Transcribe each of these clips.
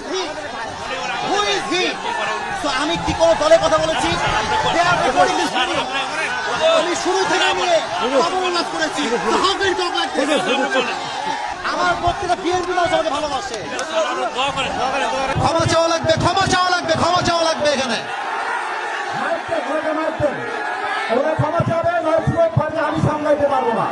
Is he who is he তো আমি কি কোনো দলের কথা বলেছি. আমি শুরু থেকে নিয়ে অবমাননা করেছি? আমার প্রত্যেকটা বিএনপি মানুষ আমাকে ভালোবাসে। ক্ষমা চাওয়া লাগবে ক্ষমা চাওয়া লাগবে ক্ষমা চাওয়া লাগবে এখানে। ক্ষমা পারলে আমি সামলাইতে পারব না।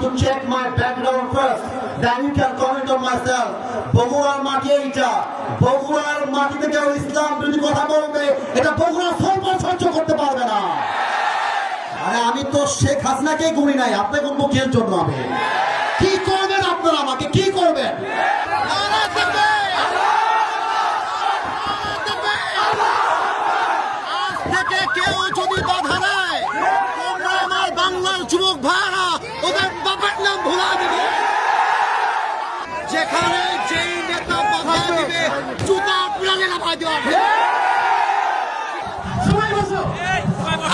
To check my background first then you can comment on myself বগুড়ার মাটি এইটা। বগুড়ার মাটিতে কেউ ইসলাম বিরোধী কথা বলবে, এটা বগুড়া সরকার সহ্য করতে পারবে না। আরে আমি তো শেখ হাসিনাকে গুনি নাই আপনি কোন মুখের জন্য আমি কি করবেন আপনারা আমাকে? কি করবেন? কেউ যদি বাধা দেয়, তোমরা আমার বাংলার যুবক ভাড়া ওদের বাবার নাম ভুলা দিবে। যেখানে যেই নেতা বাধা দিবে জুতা দেওয়া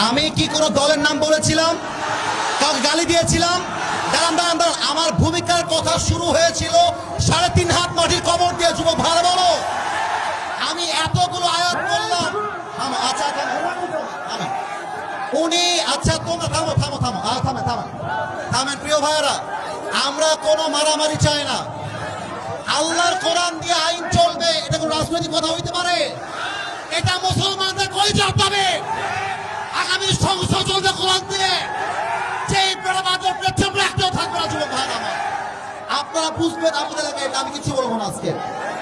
আমি কি কোনো দলের নাম বলেছিলাম? কাউকে গালি দিয়েছিলাম? দাঁড়ান দাঁড়ান দাঁড়ান। আমার ভূমিকার কথা শুরু হয়েছিল সাড়ে তিন হাত মাটির কবর দিয়ে। যুবক ভালো বলো। আমি এতগুলো আয়াত করলাম আচ্ছা। উনি আচ্ছা তোমরা থামো থামো থামো থামে। থামেন প্রিয় ভাইরা আমরা কোনো মারামারি চাই না। আল্লাহর কোরআন দিয়ে আইন চলবে, এটা কোনো রাজনৈতিক কথা হইতে পারে? এটা মুসলমানদের কলিজা পাবে আগামী সংসদ চলবে কোরআন দিয়ে। সেই প্রেরণাদের পেছনে একটাও থাকবে না, যুবক ভাইরা আমার। আপনারা বুঝবেন এলাকায় এটা আমি কিছু বলব না আজকে।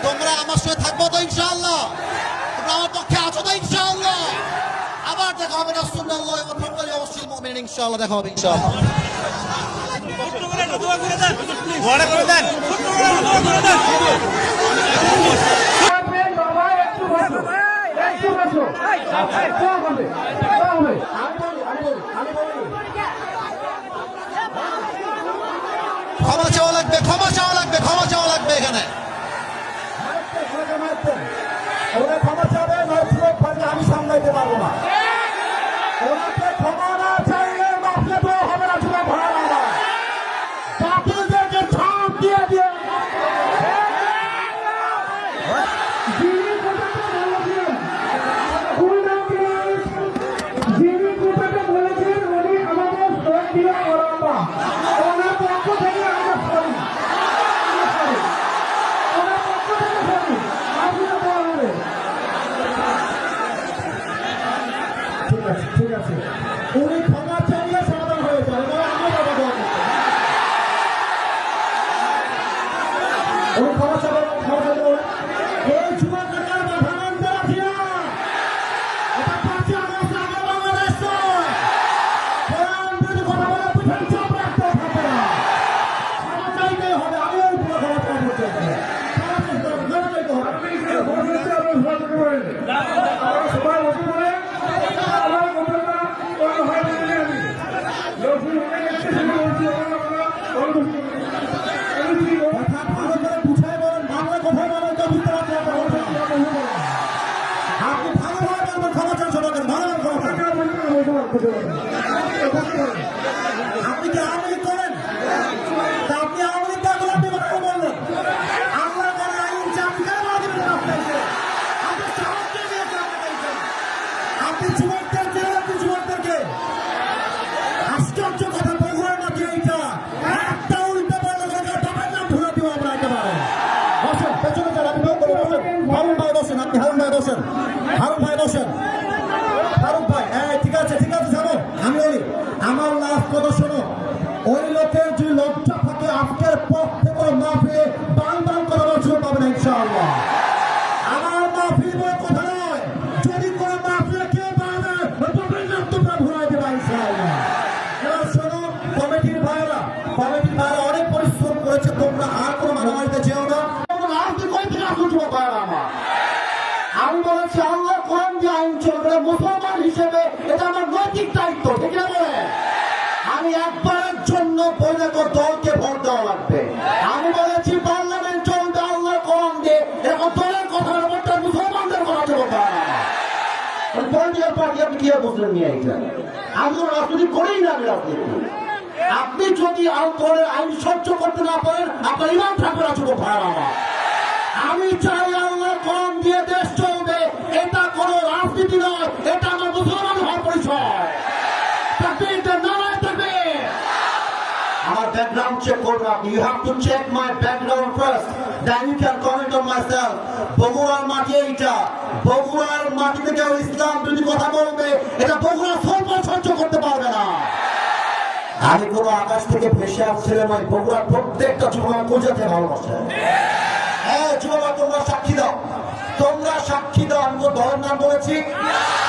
তোমরা আমার সাথে থাকব তো ইনশাআল্লাহ। তোমরা আমার পক্ষে আছো তো ইনশাআল্লাহ। আবার দেখা হবে না ফকরি অবশ্যই ইনশাআল্লাহ দেখা হবে, ইনশাআল্লাহ। ক্ষমা চাওয়া লাগবে ক্ষমা চাওয়া লাগবে ক্ষমা চাওয়া লাগবে এখানে মারতে ঘরে মারতে ওরা ক্ষমা চাবে নয় যুবক পারলে আমি সামলাইতে পারব না ওনাকে ক্ষমা না চাইলে বাপকে তো হবে না যুবক ভাড়া না বাপুদেরকে ছাপ দিয়ে দিয়ে যিনি কথাটা বলেছেন, যিনি কথাটা বলেছেন উনি আমাদের শ্রদ্ধেয় বড়প্পা ওনার পক্ষ থেকে আমরা সরি ওনার পক্ষ থেকে সরি আপনারা দেওয়া হবে ঠিক আছে ঠিক আছে উনি ক্ষমা চাইলে সমাধান হয়ে যায় এবার আমরা বাবা দোয়া করতে উনি ক্ষমা চাইবেন ক্ষমা চাইবেন এই যুবক নেতার প্রধানমন্ত্রী আছি না এটা পাঁচই আগস্ট আগে বাংলাদেশ নয় প্রধানমন্ত্রী কথা বলে পিছন চোখ রাখতে থাকবে না ক্ষমা চাইতেই হবে আমি ওই পুরো ক্ষমা চাই করতে হবে ক্ষমা চাইতে হবে ক্ষমা চাইতে হবে আমরা সবাই বসে পড়ে আমার কথাটা বলা হয় না আমি লক্ষ্মী অনেক একটা শুরু করছি আমরা কথা ভালো করে বুঝাই বলেন বাংলা কথা বলেন তো বুঝতে পারছি না আপনি ভালোভাবে বলবেন ক্ষমা চান সবাইকে ভালোভাবে ক্ষমা চান আপনি দলকে ভোট দেওয়া লাগবে। আমি বলেছি, পার্লামেন্ট চলবে আল্লাহ কম দিয়ে। এরকম দলের কথা ব্যাপারটা মুসলমানদের কথা চলবে। পলিটিক্যাল পার্টি, আপনি কি বুঝলেন নিয়ে আসলেন আমি রাজনীতি করেই না আমি আপনি যদি আরও আইন সহ্য করতে না পারেন, আপনার ইমান ঠাকুর আছে কোথায় ব্যাকগ্রাউন্ড চেক করবে আপনি you have to check my background first then you can comment on বগুড়ার মাটি এইটা। বগুড়ার মাটিতে কেউ ইসলাম যদি কথা বলবে, এটা বগুড়া সর্ব সহ্য করতে পারবে না। আমি কোন আকাশ থেকে ভেসে আসছিলাম ওই বগুড়ার প্রত্যেকটা যুবক পূজাতে ভালোবাসে। হ্যাঁ যুবক, তোমরা সাক্ষী দাও। তোমরা সাক্ষী দাও, আমি কোন নাম বলেছি? কোন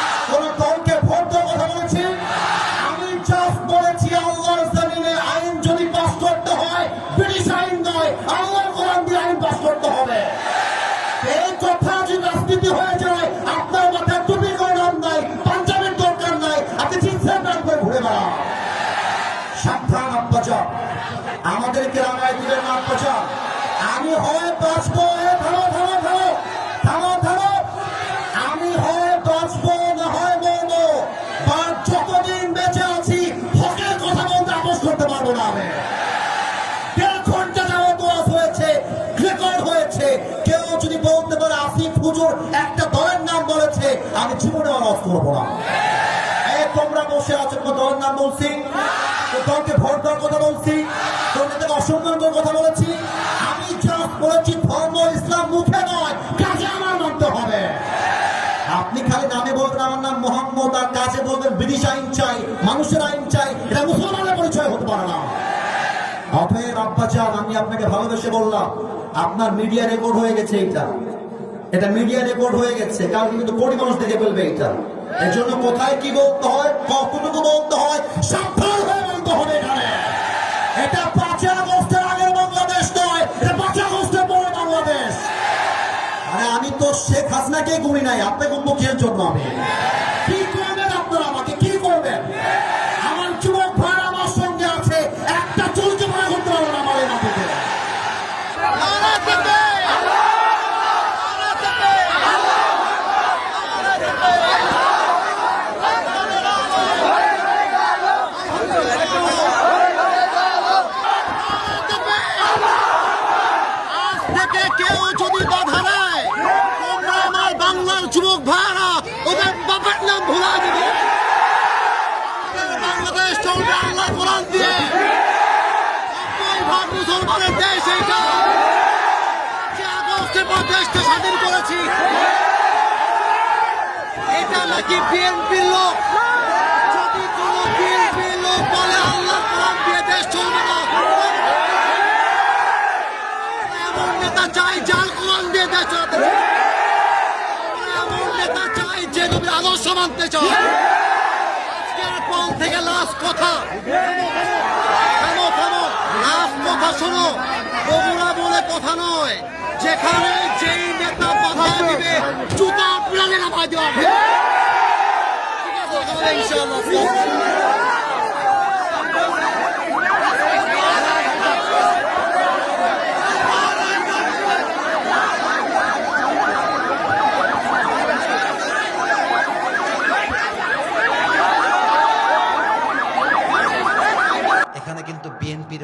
বসে আছো কোনো দলের নাম বলছি? দলকে ভোট দেওয়ার কথা বলছি তোমাদের অসম্মান করার কথা বলেছি। আমি জাস্ট বলেছি, ধর্ম ইসলাম মুখে নয়, কাজে আমার মানতে হবে। আপনি খালি নামে বলবেন, আমার নাম মোহাম্মদ, আর কাজে বলবেন, ব্রিটিশ আইন চাই, মানুষের আইন চাই, এটা মুসলমানের পরিচয় হতে পারে না। অতএব আব্বাজান আমি আপনাকে ভালোবেসে বললাম, আপনার মিডিয়া রেকর্ড হয়ে গেছে এটা এটা মিডিয়া রেকর্ড হয়ে গেছে কারণ কিন্তু কোটি মানুষ দেখে ফেলবে এটা এর জন্য কোথায় কি বলতে হয় কতটুকু বলতে হয়, সাবধান হয়ে বলতে হবে এখানে। এটা পাঁচই আগস্টের আগের বাংলাদেশ নয়, এটা পাঁচই আগস্টের পরে বাংলাদেশ। আরে আমি তো শেখ হাসিনাকে গুনি নাই, আপনি গুনবো কিসের জন্য আমি কি করবেন আপনারা আমাকে কি করবেন আমার যুবক ভাই আমার সঙ্গে আছে একটা চুলকে মনে করতে পারব না আমার এই মাটিতে আজ থেকে কেউ যদি বাধা দেয়, তোমরা আমার বাংলার যুবক ভাইরা, ওদের বাবার নাম ভুলা দিবে। দিয়ে। ভাগ দেশ এইটা। আগস্টের পর দেশকে স্বাধীন করেছি। এটা নাকি বিএনপির লোক? যদি কোন বিএনপির লোক বলে আল্লাহ দিয়ে দেশ চলবে না এমন নেতা চাই যার কোরআন দিয়ে দেশ চালাতে। আমরা এমন নেতা চাই যে নবী আদর্শ মানতে চায়। আজকের পর থেকে লাস্ট কথা। থামো থামো লাস্ট কথা শোনো। বগুড়া বলে কথা নয়। যেখানে যেই নেতা বাধা দিবে, জুতা প্রাণে নামাই দেওয়া ঠিক আছে এখানে কিন্তু বিএনপির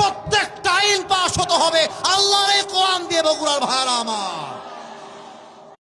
প্রত্যেকটা আইন পাশ হতে হবে। আল্লাহর কোরআন দিয়ে বগুড়ার ভাড়া আমার।